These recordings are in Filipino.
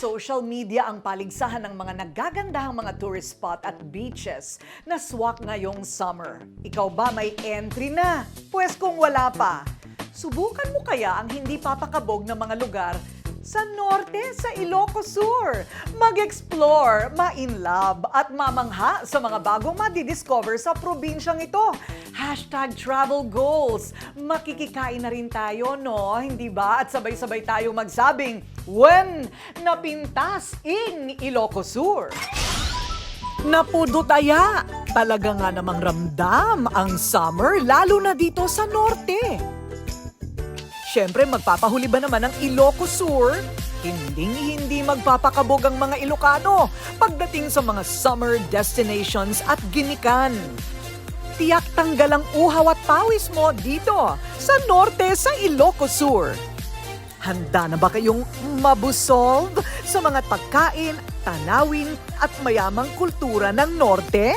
social media ang paligsahan ng mga naggagandahang mga tourist spot at beaches na swak ngayong summer. Ikaw ba may entry na? Pwes kung wala pa, subukan mo kaya ang hindi papakabog na mga lugar sa norte, sa Ilocos Sur. Mag-explore, ma-inlove at mamangha sa mga bagong madidiscover sa probinsyang ito. Hashtag travel goals. Makikikain na rin tayo, no? Hindi ba? At sabay-sabay tayo magsabing, when napintas in Ilocos Sur. Napudutaya! Talaga nga namang ramdam ang summer, lalo na dito sa norte. Siyempre, magpapahuli ba naman ang Ilocos Sur? Hinding-hindi magpapakabog ang mga Ilocano pagdating sa mga summer destinations at ginikan. Tiyak tanggal ang uhaw at pawis mo dito sa norte sa Ilocos Sur. Handa na ba kayong mabusog sa mga pagkain, tanawin at mayamang kultura ng norte?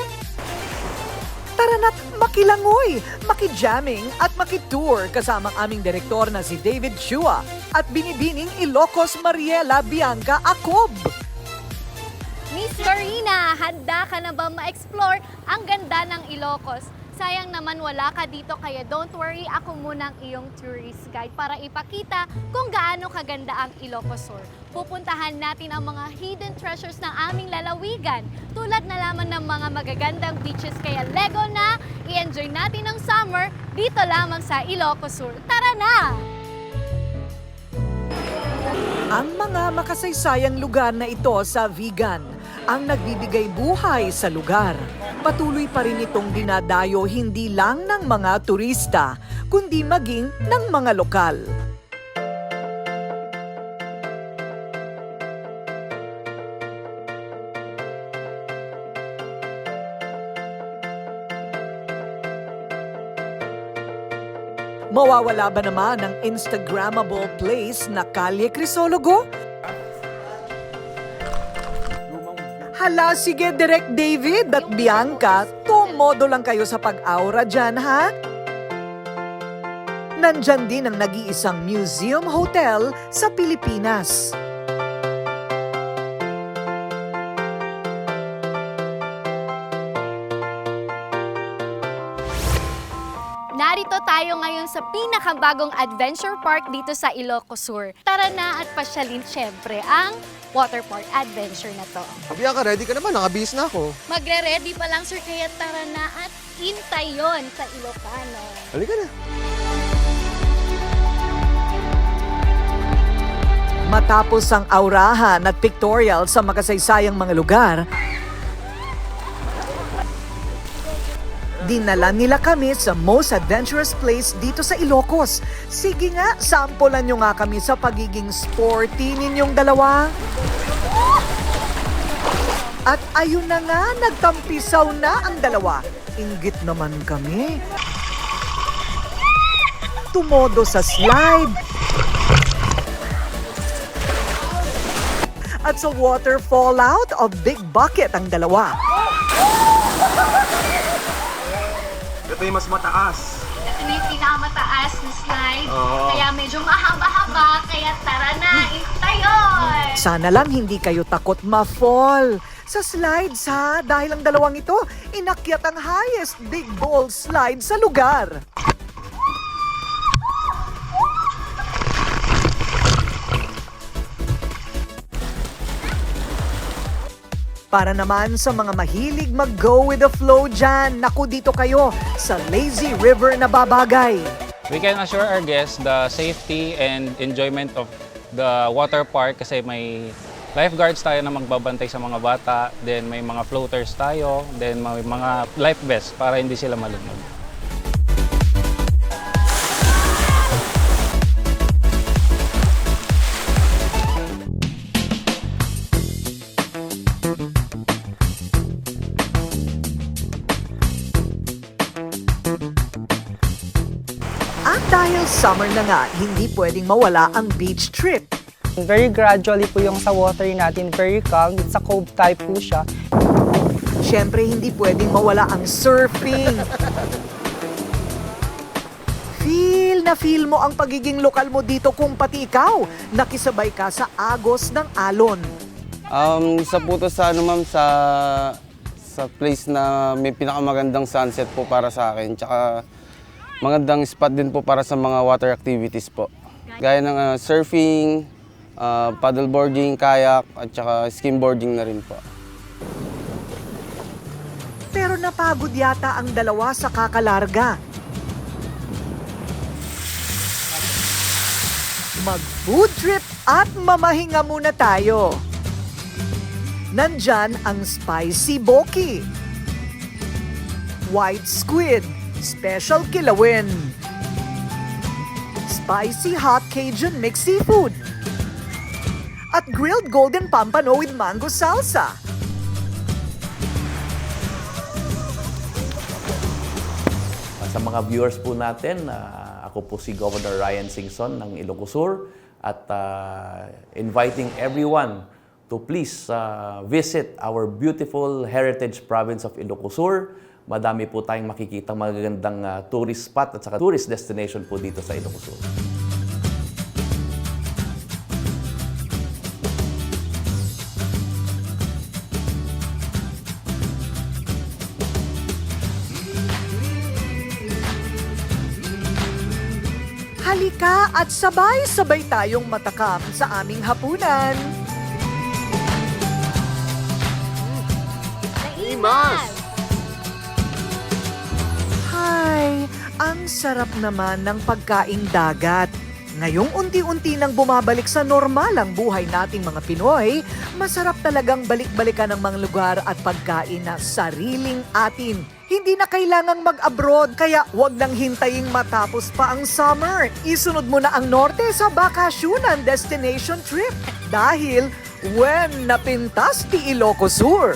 Tara na't makilangoy, makijamming at makitour kasama ang aming direktor na si David Chua at binibining Ilocos Mariela Bianca Acob. Miss Corina, handa ka na ba ma-explore ang ganda ng Ilocos? Sayang naman wala ka dito kaya don't worry, ako muna ang iyong tourist guide para ipakita kung gaano kaganda ang Ilocos Sur. Pupuntahan natin ang mga hidden treasures ng aming lalawigan tulad na lamang ng mga magagandang beaches kaya Lego na, i-enjoy natin ang summer dito lamang sa Ilocos Sur. Tara na! Ang mga makasaysayang lugar na ito sa vegan ang nagbibigay buhay sa lugar. Patuloy pa rin itong dinadayo hindi lang ng mga turista, kundi maging ng mga lokal. Mawawala ba naman ang Instagrammable place na Kalye Crisologo? Hala, sige, Direk David at Bianca, tumodo lang kayo sa pag-aura dyan, ha? Nandyan din ang nag-iisang museum hotel sa Pilipinas. Narito tayo ngayon sa pinakabagong adventure park dito sa Ilocos Sur. Tara na at pasyalin syempre ang water park adventure na to. Bianca, ready ka naman. Nakabihis na ako. Magre-ready pa lang sir kaya tara na at hintay yon sa Ilocano. Halika na. Matapos ang aurahan at pictorial sa makasaysayang mga lugar, dinala nila kami sa most adventurous place dito sa Ilocos. Sige nga, sampulan nyo nga kami sa pagiging sporty ninyong dalawa. At ayun na nga, nagtampisaw na ang dalawa. Inggit naman kami. Tumodo sa slide. At sa water fallout of Big Bucket ang dalawa. Ito yung mas mataas. Ito na yung pinakamataas na slide. Oo. Kaya medyo mahaba-haba. Kaya tara na, yun! Sana lang hindi kayo takot ma-fall. Sa slides ha, dahil ang dalawang ito, inakyat ang highest big ball slide sa lugar. Para naman sa mga mahilig mag-go with the flow dyan, naku dito kayo sa Lazy River na babagay. We can assure our guests the safety and enjoyment of the water park kasi may lifeguards tayo na magbabantay sa mga bata, then may mga floaters tayo, then may mga life vests para hindi sila malunod. Summer na nga, hindi pwedeng mawala ang beach trip. Very gradually po yung sa water natin, very calm. It's a cove type po siya. Siyempre, hindi pwedeng mawala ang surfing. Feel na feel mo ang pagiging lokal mo dito kung pati ikaw nakisabay ka sa agos ng alon. Um, isa po to sa ano ma'am sa sa place na may pinakamagandang sunset po para sa akin. Tsaka magandang spot din po para sa mga water activities po. Gaya ng ah, surfing, ah, paddleboarding, kayak, at tsaka skimboarding na rin po. Pero napagod yata ang dalawa sa kakalarga. Mag-food trip at mamahinga muna tayo. Nandyan ang spicy boki. White squid, special kilawin. Spicy hot Cajun mixed seafood. At grilled golden pampano with mango salsa. Sa mga viewers po natin, ah, ako po si Governor Ryan Singson ng Ilocosur at ah, inviting everyone to please ah, visit our beautiful heritage province of Ilocosur. Madami po tayong makikitang magagandang ah, tourist spot at saka tourist destination po dito sa Ilocosur. Halika at sabay-sabay tayong matakam sa aming hapunan. Imas! Hay, ang sarap naman ng pagkaing dagat. Ngayong unti-unti nang bumabalik sa normal ang buhay nating mga Pinoy, masarap talagang balik-balikan ng mga lugar at pagkain na sariling atin. Hindi na kailangang mag-abroad, kaya wag nang hintayin matapos pa ang summer. Isunod mo na ang norte sa bakasyonan destination trip. Dahil when napintas ti Ilocos Sur,